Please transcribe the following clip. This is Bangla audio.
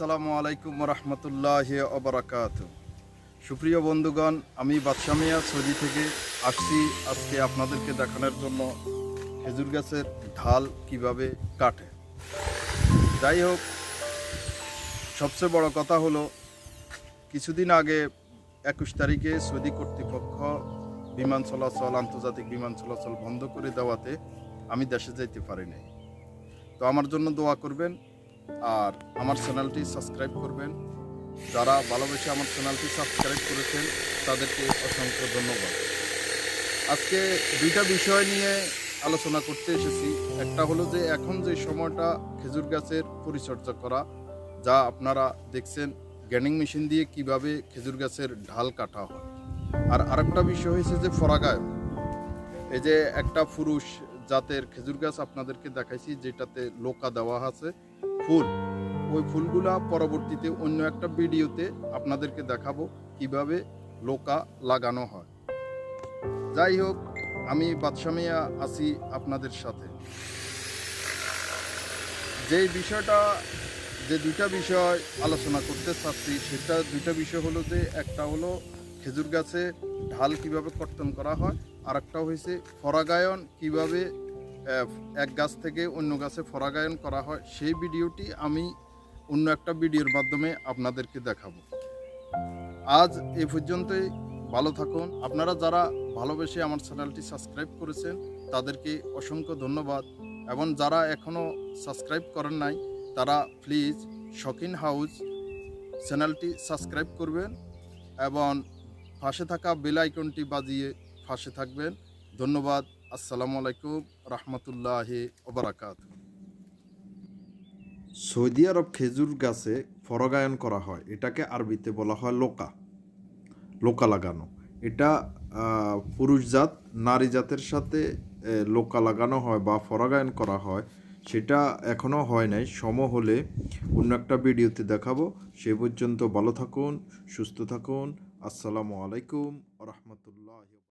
আসসালামু আলাইকুম রহমতুল্লাহ অবরাকাত সুপ্রিয় বন্ধুগণ, আমি বাদশামিয়া সৌদি থেকে আসছি। আজকে আপনাদেরকে দেখানোর জন্য খেজুর গাছের ঢাল কীভাবে কাটে। যাই হোক, সবচেয়ে বড় কথা হলো, কিছুদিন আগে একুশ তারিখে সৌদি কর্তৃপক্ষ বিমান চলাচল, আন্তর্জাতিক বিমান চলাচল বন্ধ করে দেওয়াতে আমি দেশে যাইতে পারি নাই। তো আমার জন্য দোয়া করবেন আর আমার চ্যানেলটি সাবস্ক্রাইব করবেন। যারা ভালোবেসে আমার চ্যানেলটি সাবস্ক্রাইব করেছেন, তাদেরকে অসংখ্য ধন্যবাদ। আজকে দুইটা বিষয় নিয়ে আলোচনা করতে এসেছি। একটা হলো যে, এখন যে সময়টা খেজুর গাছের পরিচর্যা করা, যা আপনারা দেখছেন গ্যানিং মেশিন দিয়ে কীভাবে খেজুর গাছের ঢাল কাটা হয়। আর আরেকটা বিষয় হয়েছে যে, ফরাগায়ন। এই যে একটা পুরুষ জাতের খেজুর গাছ আপনাদেরকে দেখাইছি, যেটাতে লোকা দেওয়া আছে। ফুল। ওই ফুলগুলা পরবর্তীতে অন্য একটা ভিডিওতে আপনাদেরকে দেখাবো কীভাবে লোকা লাগানো হয়। যাই হোক, আমি বাদশামিয়া আছি আপনাদের সাথে। যেই বিষয়টা, যে দুইটা বিষয় আলোচনা করতে চাচ্ছি, সেটা দুইটা বিষয় হলো যে, একটা হলো খেজুর গাছে ঢাল কীভাবে কর্তন করা হয় আর একটা হয়েছে ফরাগায়ন কীভাবে এক গাছ থেকে অন্য গাছে ফরাগায়ন করা হয়, সেই ভিডিওটি আমি অন্য একটা ভিডিওর মাধ্যমে আপনাদেরকে দেখাবো। আজ এ পর্যন্তই, ভালো থাকুন। আপনারা যারা ভালোবেসে আমার চ্যানেলটি সাবস্ক্রাইব করেছেন, তাদেরকে অসংখ্য ধন্যবাদ। এবং যারা এখনও সাবস্ক্রাইব করেন নাই, তারা প্লিজ শকিন হাউস চ্যানেলটি সাবস্ক্রাইব করবেন এবং পাশে থাকা বেল আইকনটি বাজিয়ে পাশে থাকবেন। ধন্যবাদ। আসসালামু আলাইকুম রহমতুল্লাহ ওবরাকাত সৌদি আরব খেজুর গাছে ফরগায়ন করা হয়, এটাকে আরবিতে বলা হয় লোকা লোকা লাগানো। এটা পুরুষ জাত, নারী জাতের সাথে লোকা লাগানো হয় বা ফরাগায়ন করা হয়। সেটা এখনও হয় নাই, সম হলে অন্য একটা ভিডিওতে দেখাবো। সে পর্যন্ত ভালো থাকুন, সুস্থ থাকুন। আসসালামু আলাইকুম।